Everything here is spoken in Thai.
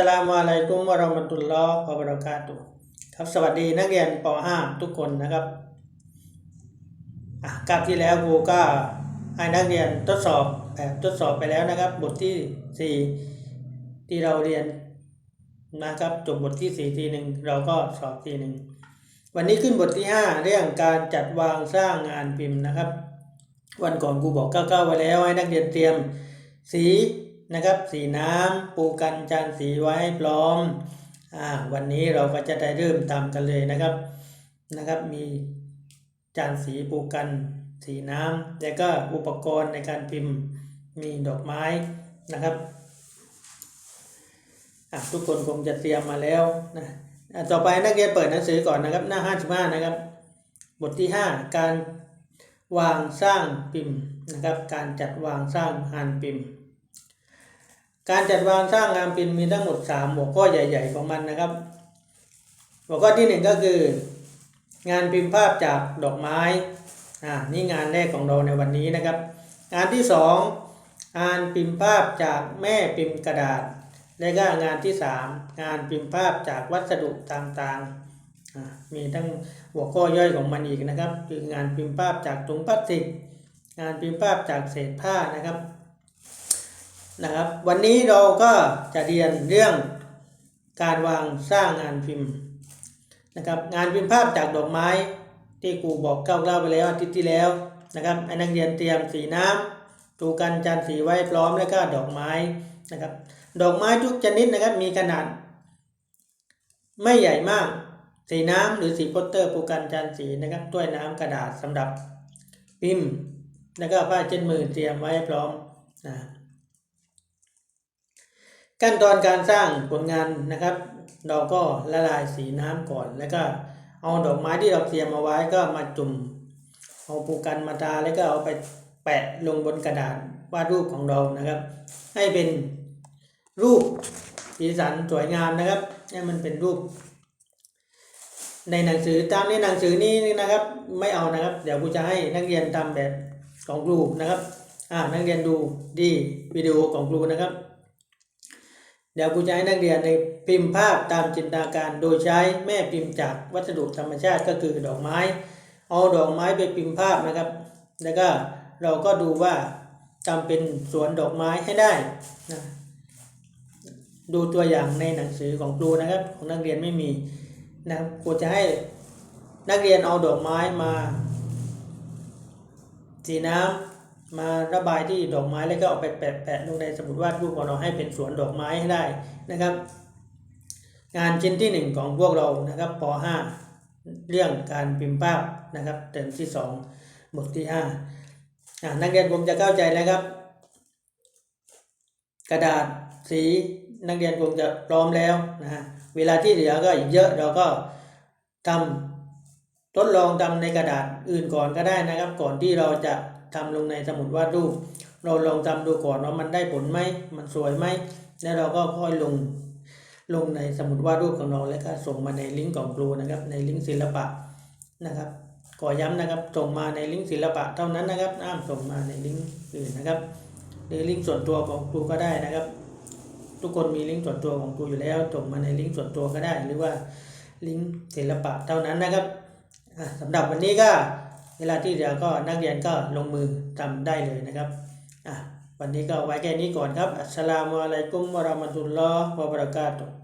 สลามอะลัยกุมวะเราะมะตุลลอฮ์วะบะเรากาตุครับสวัสดีนักเรียนป .5 ทุกคนนะครับอะคาบที่แล้วครูก็ให้นักเรียนทดสอบแบบทดสอบไปแล้วนะครับ บทที่ 4 ที่เราเรียนนะครับจบบทที่ 4 ทีหนึ่งเราก็สอบทีหนึ่งวันนี้ขึ้นบทที่ 5 เรื่องการจัดวางสร้างงานพิมพ์นะครับ วันก่อนครูบอกก้าวๆไว้แล้วให้นักเรียนเตรียมสี นะครับ สีน้ำปูกันจานสีไว้ให้พร้อมอ่าวันนี้เราก็จะได้เริ่มทำกันเลยนะครับนะครับ มีจานสีปูกัน สีน้ำแล้วก็อุปกรณ์ในการพิมพ์มีดอกไม้นะครับอะทุกคนคงจะเตรียมมาแล้วนะต่อไปนักเรียนเปิดหนังสือก่อนนะครับ หน้า 55 นะครับ บทที่ 5 การวางสร้างพิมพ์นะครับ การจัดวางสร้างงานพิมพ์ การจัดวางสร้างงานพิมพ์มีทั้งหมด 3 หัวข้อใหญ่ ๆ ของมันนะครับ หัวข้อที่ 1 ก็คือ งานพิมพ์ภาพจากดอกไม้อ่านี่งานแรกของเราในวันนี้นะครับ งานที่ 2 งานพิมพ์ภาพจากแม่พิมพ์กระดาษ และก็งานที่ 3 งานพิมพ์ภาพจากวัสดุต่างๆ มีทั้งหัวข้อย่อยของมันอีกนะครับ คืองานพิมพ์ภาพจากถุงพลาสติก งานพิมพ์ภาพจากเศษผ้านะครับ นะครับ วันนี้เราก็จะเรียนเรื่องการวางสร้างงานพิมพ์นะครับ งานพิมพ์ภาพจากดอกไม้ที่ครูบอกเล่าไปแล้วอาทิตย์ที่แล้วนะครับให้นักเรียนเตรียมสีน้ำตูกันจานสีไว้พร้อมแล้วก็ดอกไม้นะครับ ดอกไม้ทุกชนิดนะครับมีขนาด ไม่ใหญ่มาก สีน้ำหรือสีโปสเตอร์ปูกันจานสีนะครับถ้วยน้ำกระดาษสำหรับพิมพ์ แล้วก็ผ้าเช็ดมือเตรียมไว้พร้อมนะ ขั้นตอนการสร้างผลงานนะครับ เราก็ละลายสีน้ำก่อน แล้วก็เอาดอกไม้ที่เราเตรียมเอาไว้ก็มาจุ่ม เอาปูกันมาทาแล้วก็เอาไปแปะลงบนกระดาษวาดรูปของเรานะครับ ให้เป็นรูปสีสันสวยงามนะครับให้มันเป็นรูป ในหนังสือตามในหนังสือนี้นะครับ ไม่เอานะครับ เดี๋ยวครูจะให้นักเรียนทำแบบของครูนะครับ อ่านักเรียนดูดีวิดีโอของครูนะครับ เดี๋ยวครูจะให้นักเรียนในพิมพ์ภาพตามจินตนาการ โดยใช้แม่พิมพ์จากวัสดุธรรมชาติก็คือดอกไม้ เอาดอกไม้ไปพิมพ์ภาพนะครับ แล้วก็เราก็ดูว่าทำเป็นสวนดอกไม้ให้ได้นะดูตัวอย่างในหนังสือของครูนะครับ ของนักเรียนไม่มีนะครับครูจะให้นักเรียนเอาดอกไม้มาสีน้ำ มาระบายที่ดอกไม้แล้วก็เอาไปแปะๆลงในสมุดวาดรูปของเราให้เป็นสวนดอกไม้ให้ได้นะครับ งานชิ้นที่หนึ่งของพวกเรานะครับป .5 เรื่องการพิมพ์ภาพนะครับเต็มที่สองบทที่ห้านักเรียนผมจะเข้าใจแล้วครับ กระดาษสีนักเรียนคงจะพร้อมแล้วนะฮะเวลาที่เหลือก็อีกเยอะเราก็ทำทดลองทำในกระดาษอื่นก่อนก็ได้นะครับ ก่อนที่เราจะ ทำลงในสมุดวาดรูป เราลองทำดูก่อนว่ามันได้ผลไหมมันสวยไหมแล้วเราก็ค่อยลงลงในสมุดวาดรูปของเราแล้วก็ส่งมาในลิงก์ของครูนะครับในลิงก์ศิลปะนะครับขอย้ำนะครับส่งมาในลิงก์ศิลปะเท่านั้นนะครับห้ามส่งมาในลิงก์อื่นนะครับหรือลิงก์ส่วนตัวของครูก็ได้นะครับ ทุกคนมีลิงก์ส่วนตัวของครูอยู่แล้วส่งมาในลิงก์ส่วนตัวก็ได้ หรือว่าลิงก์ศิลปะเท่านั้นนะครับสำหรับวันนี้ก็ เวลาที่เหลือก็นักเรียนก็ลงมือทำได้เลยนะครับอะวันนี้ก็ไว้แค่นี้ก่อนครับอัสสลามุอะลัยกุมวะเราะมะตุลลอฮ์วะบะเราะกาตุฮ์